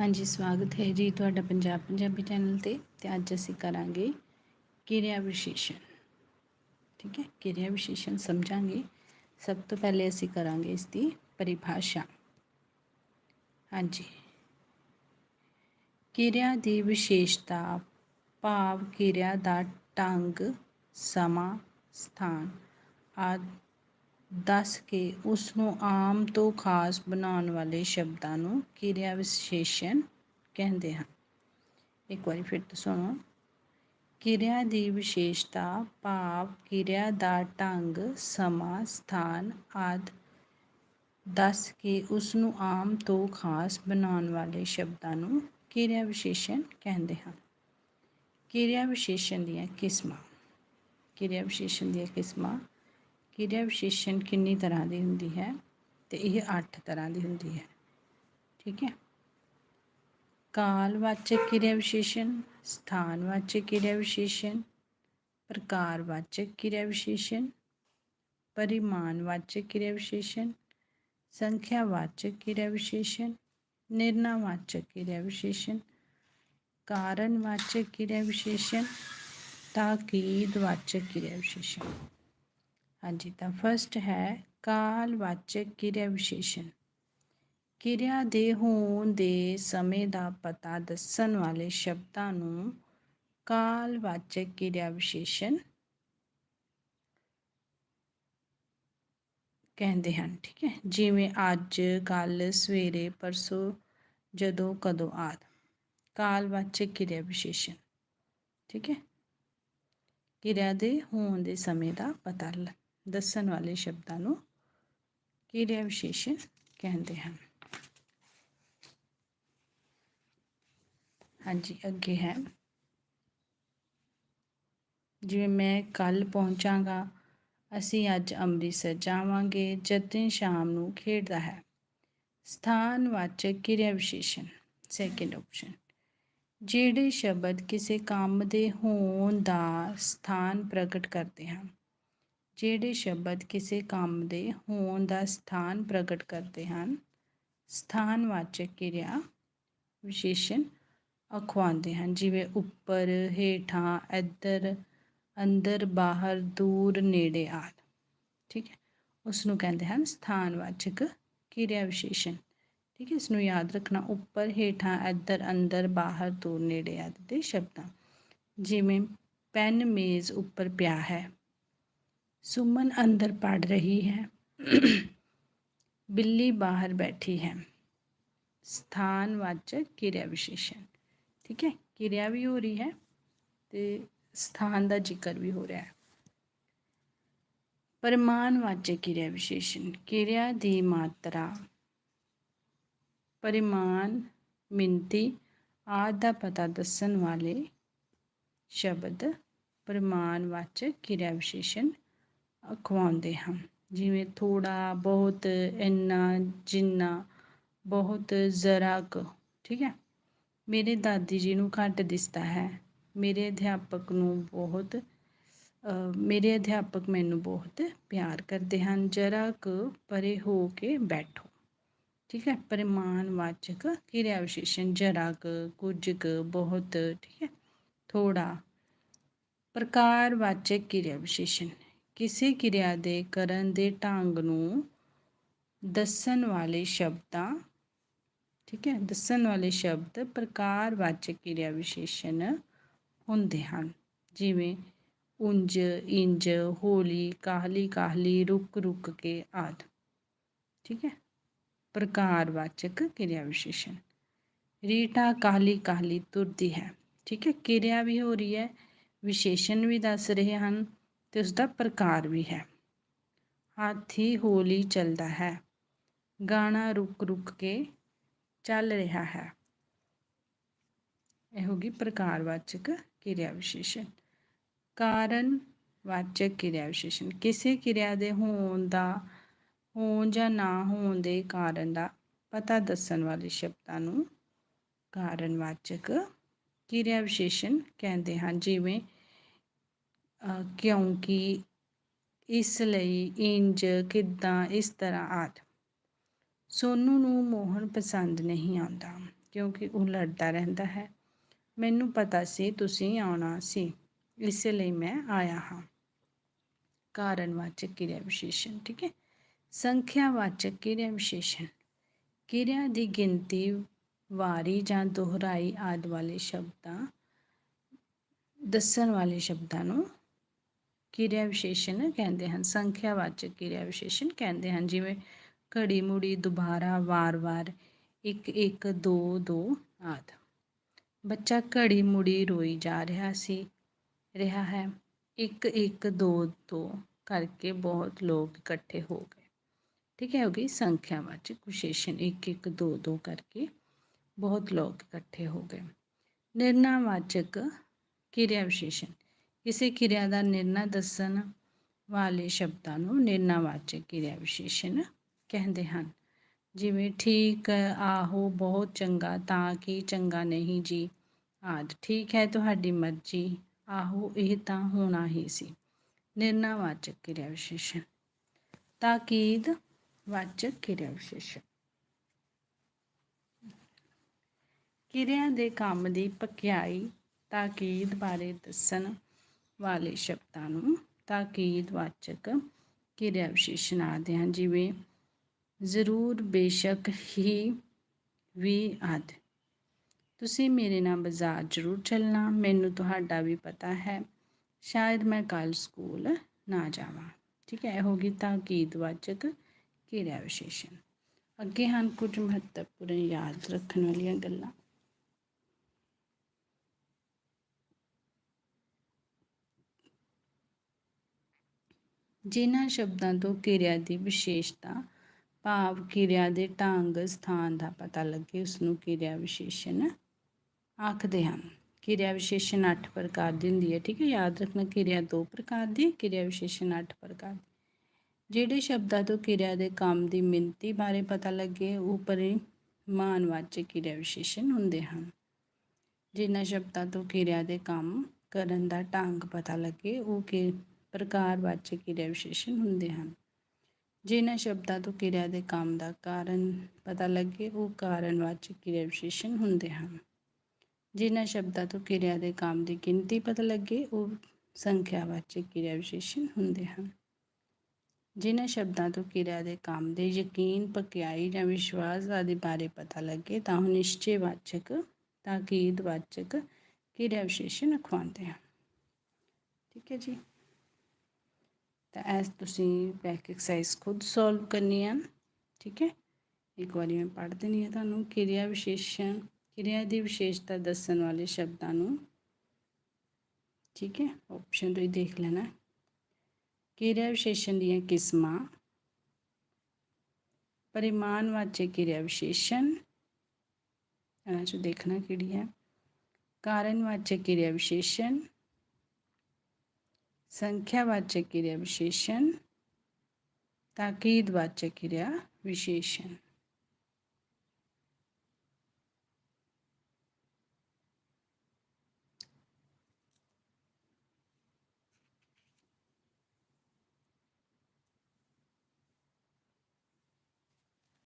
ਹਾਂਜੀ, ਸਵਾਗਤ ਹੈ ਜੀ ਤੁਹਾਡਾ ਪੰਜਾਬ ਪੰਜਾਬੀ ਚੈਨਲ ਤੇ ਤੇ ਅੱਜ ਅਸੀਂ ਕਰਾਂਗੇ ਕਿਰਿਆ ਵਿਸ਼ੇਸ਼ਣ। ਠੀਕ ਹੈ, ਕਿਰਿਆ ਵਿਸ਼ੇਸ਼ਣ ਸਮਝਾਂਗੇ। ਸਭ ਤੋਂ ਪਹਿਲੇ ਅਸੀਂ ਕਰਾਂਗੇ ਇਸ ਦੀ ਪਰਿਭਾਸ਼ਾ। ਹਾਂਜੀ। ਕਿਰਿਆ ਦੀ ਵਿਸ਼ੇਸ਼ਤਾ, ਭਾਵ ਕਿਰਿਆ ਦਾ ਢੰਗ, ਸਮਾਂ, ਸਥਾਨ ਆਦਿ ਦੱਸ ਕੇ ਉਸ ਨੂੰ ਆਮ ਤੋਂ ਖਾਸ ਬਣਾਉਣ ਵਾਲੇ ਸ਼ਬਦਾਂ ਨੂੰ ਕਿਰਿਆ ਵਿਸ਼ੇਸ਼ਣ ਕਹਿੰਦੇ ਹਨ। ਇੱਕ ਵਾਰੀ ਫਿਰ ਤੋਂ ਸੁਣੋ। ਕਿਰਿਆ ਦੀ ਵਿਸ਼ੇਸ਼ਤਾ, ਭਾਵ, ਕਿਰਿਆ ਦਾ ਢੰਗ, ਸਮਾਂ, ਸਥਾਨ ਆਦਿ ਦੱਸ ਕੇ ਉਸ ਨੂੰ ਆਮ ਤੋਂ ਖਾਸ ਬਣਾਉਣ ਵਾਲੇ ਸ਼ਬਦਾਂ ਨੂੰ ਕਿਰਿਆ ਵਿਸ਼ੇਸ਼ਣ ਕਹਿੰਦੇ ਹਨ। ਕਿਰਿਆ ਵਿਸ਼ੇਸ਼ਣ ਦੀਆਂ ਕਿਸਮਾਂ। ਕਿਰਿਆ ਵਿਸ਼ੇਸ਼ਣ ਦੀਆਂ ਕਿਸਮਾਂ ਕਿਰਿਆ ਵਿਸ਼ੇਸ਼ਣ ਕਿੰਨੀ ਤਰ੍ਹਾਂ ਦੀ ਹੁੰਦੀ ਹੈ ਤੇ ਇਹ 8 ਤਰ੍ਹਾਂ ਦੀ ਹੁੰਦੀ ਹੈ। ਠੀਕ ਹੈ? ਕਾਲਵਾਚਕ ਕਿਰਿਆ ਵਿਸ਼ੇਸ਼ਣ, ਸਥਾਨਵਾਚਕ ਕਿਰਿਆ ਵਿਸ਼ੇਸ਼ਣ, ਪ੍ਰਕਾਰਵਾਚਕ ਕਿਰਿਆ ਵਿਸ਼ੇਸ਼ਣ, ਪਰਿਮਾਣਵਾਚਕ ਕਿਰਿਆ ਵਿਸ਼ੇਸ਼ਣ, ਸੰਖਿਆਵਾਚਕ ਕਿਰਿਆ ਵਿਸ਼ੇਸ਼ਣ, ਨਿਰਣਾਵਾਚਕ ਕਿਰਿਆ ਵਿਸ਼ੇਸ਼ਣ, ਕਾਰਨਵਾਚਕ ਕਿਰਿਆ ਵਿਸ਼ੇਸ਼ਣ, ਤਾਕੀਦਵਾਚਕ ਕਿਰਿਆ ਵਿਸ਼ੇਸ਼ਣ। ਹਾਂਜੀ, ਤਾਂ ਫਰਸਟ ਹੈ ਕਾਲਵਾਚਕ ਕਿਰਿਆ ਵਿਸ਼ੇਸ਼ਣ ਕਿਰਿਆ ਦੇ ਹੋਣ ਦੇ ਸਮੇਂ ਦਾ ਪਤਾ ਦੱਸਣ ਵਾਲੇ ਸ਼ਬਦਾਂ ਨੂੰ ਕਾਲਵਾਚਕ ਕਿਰਿਆ ਵਿਸ਼ੇਸ਼ਣ ਕਹਿੰਦੇ ਹਨ, ਠੀਕ ਹੈ? ਜਿਵੇਂ ਅੱਜ ਕੱਲ ਸਵੇਰੇ, ਪਰਸੋਂ, ਜਦੋਂ, ਕਦੋਂ ਆਦ। ਕਾਲਵਾਚਕ ਕਿਰਿਆ ਵਿਸ਼ੇਸ਼ਣ ਠੀਕ ਹੈ? ਕਿਰਿਆ ਦੇ ਹੋਣ ਦੇ ਸਮੇਂ ਦਾ ਪਤਾ ਦੱਸਣ ਵਾਲੇ ਸ਼ਬਦਾਂ ਨੂੰ ਕਿਰਿਆ ਵਿਸ਼ੇਸ਼ਣ ਕਹਿੰਦੇ ਹਨ? ਹਾਂਜੀ, ਅੱਗੇ ਹੈ। ਜਿਵੇਂ ਮੈਂ ਕੱਲ ਪਹੁੰਚਾਂਗਾ, ਅਸੀਂ ਅੱਜ ਅੰਮ੍ਰਿਤਸਰ ਜਾਵਾਂਗੇ ਜਤਿਨ ਸ਼ਾਮ ਨੂੰ ਖੇਡਦਾ ਹੈ। ਸਥਾਨਵਾਚਕ ਕਿਰਿਆ ਵਿਸ਼ੇਸ਼ਣ ਸੈਕਿੰਡ ਆਪਸ਼ਨ ਜਿਹੜੇ ਸ਼ਬਦ ਕਿਸੇ ਕੰਮ ਦੇ ਹੋਣ ਦਾ ਸਥਾਨ ਪ੍ਰਗਟ ਕਰਦੇ ਹਨ। ਜਿਹੜੇ ਸ਼ਬਦ ਕਿਸੇ ਕੰਮ ਦੇ ਹੋਣ ਦਾ ਸਥਾਨ ਪ੍ਰਗਟ ਕਰਦੇ ਹਨ ਸਥਾਨਵਾਚਕ ਕਿਰਿਆ ਵਿਸ਼ੇਸ਼ਣ ਅਖਵਾਉਂਦੇ ਹਨ, ਜਿਵੇਂ ਉੱਪਰ, ਹੇਠਾਂ, ਇੱਧਰ, ਅੰਦਰ, ਬਾਹਰ, ਦੂਰ, ਨੇੜੇ ਆਦਿ। ਠੀਕ ਹੈ? ਉਸ ਨੂੰ ਕਹਿੰਦੇ ਹਨ ਸਥਾਨਵਾਚਕ ਕਿਰਿਆ ਵਿਸ਼ੇਸ਼ਣ। ਠੀਕ ਹੈ? ਇਸ ਨੂੰ ਯਾਦ ਰੱਖਣਾ, ਉੱਪਰ, ਹੇਠਾਂ, ਇੱਧਰ, ਅੰਦਰ, ਬਾਹਰ, ਦੂਰ, ਨੇੜੇ ਆਦਿ ਦੇ ਸ਼ਬਦਾਂ। ਜਿਵੇਂ ਪੈਨ ਮੇਜ਼ ਉੱਪਰ ਪਿਆ ਹੈ। ਸੁਮਨ ਅੰਦਰ ਪੜ ਰਹੀ ਹੈ ਬਿੱਲੀ ਬਾਹਰ ਬੈਠੀ ਹੈ ਸਥਾਨਵਾਚਕ ਕਿਰਿਆ ਵਿਸ਼ੇਸ਼ਣ ਠੀਕ ਹੈ ਕਿਰਿਆ ਵੀ ਹੋ ਰਹੀ ਹੈ ਤੇ ਸਥਾਨ ਦਾ ਜ਼ਿਕਰ ਵੀ ਹੋ ਰਿਹਾ ਹੈ ਪਰਿਮਾਣਵਾਚਕ ਕਿਰਿਆ ਵਿਸ਼ੇਸ਼ਣ ਕਿਰਿਆ ਦੀ ਮਾਤਰਾ ਪਰਿਮਾਣ ਮਿੰਤੀ ਆਦਿ ਦਾ ਪਤਾ ਦੱਸਣ ਵਾਲੇ ਸ਼ਬਦ ਪਰਿਮਾਣਵਾਚਕ ਕਿਰਿਆ ਵਿਸ਼ੇਸ਼ਣ ਖਵਾਉਂਦੇ ਹਾਂ ਜਿਵੇਂ ਥੋੜਾ ਬਹੁਤ, ਇੰਨਾ, ਜਿੰਨਾ, ਬਹੁਤ ਜ਼ਰਾ ਕੁ ਠੀਕ ਹੈ? ਮੇਰੇ ਦਾਦੀ ਜੀ ਨੂੰ ਘੱਟ ਦਿਸਦਾ ਹੈ। ਮੇਰੇ ਅਧਿਆਪਕ ਨੂੰ ਬਹੁਤ ਮੇਰੇ ਅਧਿਆਪਕ ਮੈਨੂੰ ਬਹੁਤ ਪਿਆਰ ਕਰਦੇ ਹਨ। ਜਰਾ ਕੁ ਪਰੇ ਹੋ ਕੇ ਬੈਠੋ, ਠੀਕ ਹੈ? ਪਰਿਮਾਣਵਾਚਕ ਕਿਰਿਆ ਵਿਸ਼ੇਸ਼ਣ ਜਰਾ ਕੁ ਕੁਝ ਕੁ ਬਹੁਤ, ਠੀਕ ਹੈ? ਥੋੜਾ ਪ੍ਰਕਾਰਵਾਚਕ ਕਿਰਿਆ ਵਿਸ਼ੇਸ਼ਣ। ਕਿਸੇ ਕਿਰਿਆ ਦੇ ਕਰਨ ਦੇ ਢੰਗ ਨੂੰ ਦੱਸਣ ਵਾਲੇ ਸ਼ਬਦਾਂ, ਠੀਕ ਹੈ, ਦੱਸਣ ਵਾਲੇ ਸ਼ਬਦ ਪ੍ਰਕਾਰਵਾਚਕ ਕਿਰਿਆ ਵਿਸ਼ੇਸ਼ਣ ਹੁੰਦੇ ਹਨ। ਜਿਵੇਂ ਉੰਜ ਇੰਜ ਹੋਲੀ, ਕਾਹਲੀ ਕਾਹਲੀ, ਰੁਕ ਰੁਕ ਕੇ ਆਦ, ਠੀਕ ਹੈ, ਪ੍ਰਕਾਰਵਾਚਕ ਕਿਰਿਆ ਵਿਸ਼ੇਸ਼ਣ। ਰੀਟਾ ਕਾਹਲੀ ਕਾਹਲੀ ਤੁਰਦੀ ਹੈ, ਠੀਕ ਹੈ, ਕਿਰਿਆ ਵੀ ਹੋ ਰਹੀ ਹੈ, ਵਿਸ਼ੇਸ਼ਣ ਵੀ ਦੱਸ ਰਹੇ ਹਨ ਤੇ ਉਸ ਦਾ ਪ੍ਰਕਾਰ ਵੀ ਹੈ। ਹਾਥੀ ਹੌਲੀ ਚੱਲਦਾ ਹੈ। ਗਾਣਾ ਰੁਕ ਰੁਕ ਕੇ ਚੱਲ ਰਿਹਾ ਹੈ। ਇਹ ਹੋ ਗਈ ਪ੍ਰਕਾਰਵਾਚਕ ਕਿਰਿਆ ਵਿਸ਼ੇਸ਼ਣ ਕਾਰਨ ਵਾਚਕ ਕਿਰਿਆ ਵਿਸ਼ੇਸ਼ਣ ਕਿਸੇ ਕਿਰਿਆ ਦੇ ਹੋਣ ਦਾ, ਹੋਣ ਜਾਂ ਨਾ ਹੋਣ ਦੇ ਕਾਰਨ ਦਾ ਪਤਾ ਦੱਸਣ ਵਾਲੇ ਸ਼ਬਦਾਂ ਨੂੰ ਕਾਰਨਵਾਚਕ ਕਿਰਿਆ ਵਿਸ਼ੇਸ਼ਣ ਕਹਿੰਦੇ ਹਨ। ਜਿਵੇਂ ਕਿਉਂਕਿ ਇਸ ਲਈ ਇੰਜ ਕਿੱਦਾਂ ਇਸ ਤਰ੍ਹਾਂ ਆਦ। ਸੋਨੂ ਨੂੰ ਮੋਹਨ ਪਸੰਦ ਨਹੀਂ ਆਉਂਦਾ, ਕਿਉਂਕਿ ਉਹ ਲੜਦਾ ਰਹਿੰਦਾ ਹੈ। ਮੈਨੂੰ ਪਤਾ ਸੀ ਤੁਸੀਂ ਆਉਣਾ ਸੀ, ਇਸੇ ਲਈ ਮੈਂ ਆਇਆ ਹਾਂ। ਕਾਰਨਵਾਚਕ ਕਿਰਿਆ ਵਿਸ਼ੇਸ਼ਣ, ਠੀਕ ਹੈ? ਸੰਖਿਆਵਾਚਕ ਕਿਰਿਆ ਵਿਸ਼ੇਸ਼ਣ। ਕਿਰਿਆ ਦੀ ਗਿਣਤੀ, ਵਾਰੀ ਜਾਂ ਦੁਹਰਾਈ ਆਦਿ ਵਾਲੇ ਸ਼ਬਦਾਂ, ਦੱਸਣ ਵਾਲੇ ਸ਼ਬਦਾਂ ਨੂੰ ਕਿਰਿਆ ਵਿਸ਼ੇਸ਼ਣ ਕਹਿੰਦੇ ਹਨ, ਸੰਖਿਆਵਾਚਕ ਕਿਰਿਆ ਵਿਸ਼ੇਸ਼ਣ ਕਹਿੰਦੇ ਹਨ, ਜਿਵੇਂ ਘੜੀ ਮੁੜੀ, ਦੁਬਾਰਾ ਵਾਰ-ਵਾਰ ਇੱਕ ਇੱਕ, ਦੋ ਦੋ ਆਦਿ। ਬੱਚਾ ਘੜੀ ਮੁੜੀ ਰੋਈ ਜਾ ਰਿਹਾ ਸੀ, ਰਿਹਾ ਹੈ, ਇੱਕ ਇੱਕ, ਦੋ ਦੋ ਕਰਕੇ ਬਹੁਤ ਲੋਕ ਇਕੱਠੇ ਹੋ ਗਏ। ਠੀਕ ਹੈ, ਹੋ ਗਈ ਸੰਖਿਆਵਾਚਕ ਵਿਸ਼ੇਸ਼ਣ, ਇੱਕ ਇੱਕ, ਦੋ ਦੋ ਕਰਕੇ ਬਹੁਤ ਲੋਕ ਇਕੱਠੇ ਹੋ ਗਏ। ਨਿਰਣਾਵਾਚਕ ਕਿਰਿਆ ਵਿਸ਼ੇਸ਼ਣ ਕਿਸੇ ਕਿਰਿਆ ਦਾ ਨਿਰਣਾ ਦੱਸਣ ਵਾਲੇ ਸ਼ਬਦਾਂ ਨੂੰ ਨਿਰਣਾਵਾਚਕ ਕਿਰਿਆ ਵਿਸ਼ੇਸ਼ਣ ਕਹਿੰਦੇ ਹਨ। ਜਿਵੇਂ, ਠੀਕ, ਆਹੋ, ਬਹੁਤ ਚੰਗਾ, ਤਾਂ ਕਿ ਚੰਗਾ ਨਹੀਂ ਜੀ। ਆਦ। ਠੀਕ ਹੈ ਤੁਹਾਡੀ ਮਰਜ਼ੀ, ਆਹੋ, ਇਹ ਤਾਂ ਹੋਣਾ ਹੀ ਸੀ। ਨਿਰਣਾਵਾਚਕ ਕਿਰਿਆ ਵਿਸ਼ੇਸ਼ਣ। ਤਾਕੀਦ, ਵਾਚਕ ਕਿਰਿਆ ਵਿਸ਼ੇਸ਼ਣ। ਕਿਰਿਆ ਦੇ ਕੰਮ ਦੀ ਪਕਿਆਈ, ਤਾਕੀਦ ਬਾਰੇ ਦੱਸਣ ਵਾਲੇ ਸ਼ਬਦਾਂ ਨੂੰ ਤਾਕੀਦ ਵਾਚਕ ਕਿਰਿਆ ਵਿਸ਼ੇਸ਼ਣ ਆਦੇ ਹਨ, ਜਿਵੇਂ ਜ਼ਰੂਰ, ਬੇਸ਼ੱਕ, ਹੀ, ਵੀ ਆਦਿ। ਤੁਸੀਂ ਮੇਰੇ ਨਾਲ ਬਾਜ਼ਾਰ ਜ਼ਰੂਰ ਚੱਲਣਾ, ਮੈਨੂੰ ਤੁਹਾਡਾ ਵੀ ਪਤਾ ਹੈ। ਸ਼ਾਇਦ ਮੈਂ ਕੱਲ ਸਕੂਲ ਨਾ ਜਾਵਾਂ। ਠੀਕ ਹੈ, ਇਹ ਹੋ ਗਈ ਤਾਕੀਦ ਵਾਚਕ ਕਿਰਿਆ ਵਿਸ਼ੇਸ਼ਣ ਅੱਗੇ ਹਨ ਕੁਝ ਮਹੱਤਵਪੂਰਨ ਯਾਦ ਰੱਖਣ ਵਾਲੀਆਂ ਗੱਲਾਂ। ਜਿਨ੍ਹਾਂ ਸ਼ਬਦਾਂ ਤੋਂ ਕਿਰਿਆ ਦੀ ਵਿਸ਼ੇਸ਼ਤਾ, ਭਾਵ ਕਿਰਿਆ ਦੇ ਢੰਗ, ਸਥਾਨ ਦਾ ਪਤਾ ਲੱਗੇ ਉਸ ਨੂੰ ਕਿਰਿਆ ਵਿਸ਼ੇਸ਼ਣ ਆਖਦੇ ਹਨ। ਕਿਰਿਆ ਵਿਸ਼ੇਸ਼ਣ 8 ਪ੍ਰਕਾਰ ਦੀ ਹੁੰਦੀ ਹੈ, ਠੀਕ ਹੈ? ਯਾਦ ਰੱਖਣਾ, ਕਿਰਿਆ ਦੋ ਪ੍ਰਕਾਰ ਦੀ, ਕਿਰਿਆ ਵਿਸ਼ੇਸ਼ਣ 8 ਪ੍ਰਕਾਰ ਦੀ। ਜਿਹੜੇ ਸ਼ਬਦਾਂ ਤੋਂ ਕਿਰਿਆ ਦੇ ਕੰਮ ਦੀ ਮਿੰਤੀ ਬਾਰੇ ਪਤਾ ਲੱਗੇ, ਉਹ ਪਰਿਮਾਨਵਾਚਕ ਕਿਰਿਆ ਵਿਸ਼ੇਸ਼ਣ ਹੁੰਦੇ ਹਨ। ਜਿਨ੍ਹਾਂ ਸ਼ਬਦਾਂ ਤੋਂ ਕਿਰਿਆ ਦੇ ਕੰਮ ਕਰਨ ਦਾ ਢੰਗ ਪਤਾ ਲੱਗੇ, ਉਹ ਕਿ ਪ੍ਰਕਾਰਵਾਚਕ ਕਿਰਿਆ ਵਿਸ਼ੇਸ਼ਣ ਹੁੰਦੇ ਹਨ। ਜਿਨ੍ਹਾਂ ਸ਼ਬਦਾਂ ਤੋਂ ਕਿਰਿਆ ਦੇ ਕੰਮ ਦਾ ਕਾਰਨ ਪਤਾ ਲੱਗੇ, ਉਹ ਕਾਰਨਵਾਚਕ ਕਿਰਿਆ ਵਿਸ਼ੇਸ਼ਣ ਹੁੰਦੇ ਹਨ। ਜਿਨ੍ਹਾਂ ਸ਼ਬਦਾਂ ਤੋਂ ਕਿਰਿਆ ਦੇ ਕੰਮ ਦੀ ਗਿਣਤੀ ਪਤਾ ਲੱਗੇ, ਉਹ ਸੰਖਿਆਵਾਚਕ ਕਿਰਿਆ ਵਿਸ਼ੇਸ਼ਣ ਹੁੰਦੇ ਹਨ। ਜਿਨ੍ਹਾਂ ਸ਼ਬਦਾਂ ਤੋਂ ਕਿਰਿਆ ਦੇ ਕੰਮ ਦੇ ਯਕੀਨ ਪਕਿਆਈ ਜਾਂ ਵਿਸ਼ਵਾਸ ਆਦਿ ਬਾਰੇ ਪਤਾ ਲੱਗੇ, ਤਾਂ ਉਹ ਨਿਸ਼ਚੈਵਾਚਕ ਤਾਕੀਦਵਾਚਕ ਕਿਰਿਆ ਵਿਸ਼ੇਸ਼ਣ ਅਖਵਾਉਂਦੇ ਹਨ। ਠੀਕ ਹੈ ਜੀ। ਤਾਂ ਐਸ ਤੁਸੀਂ ਬੈਕ ਐਕਸਰਸਾਈਜ਼ ਖੁਦ ਸੋਲਵ ਕਰਨੀ ਆ, ਠੀਕ ਹੈ? ਇੱਕ ਵਾਰੀ ਮੈਂ ਪੜ੍ਹ ਦੇਣੀ ਹੈ ਤੁਹਾਨੂੰ ਕਿਰਿਆ ਵਿਸ਼ੇਸ਼ਣ, ਕਿਰਿਆ ਦੀ ਵਿਸ਼ੇਸ਼ਤਾ ਦੱਸਣ ਵਾਲੇ ਸ਼ਬਦਾਂ ਨੂੰ, ਠੀਕ ਹੈ? ਆਪਸ਼ਨ ਤੁਸੀਂ ਦੇਖ ਲੈਣਾ। ਕਿਰਿਆ ਵਿਸ਼ੇਸ਼ਣ ਦੀਆਂ ਕਿਸਮਾਂ ਪਰਿਮਾਣਵਾਚਕ ਕਿਰਿਆ ਵਿਸ਼ੇਸ਼ਣ ਇਹਨਾਂ ਚੋਂ ਦੇਖਣਾ ਕਿਹੜੀ ਹੈ? ਕਾਰਨਵਾਚਕ ਕਿਰਿਆ ਵਿਸ਼ੇਸ਼ਣ ਸੰਖਿਆਵਾਚਕ ਕਿਰਿਆ ਵਿਸ਼ੇਸ਼ਣ ਤਾਕੀਦਵਾਚਕ ਕਿਰਿਆ ਵਿਸ਼ੇਸ਼ਣ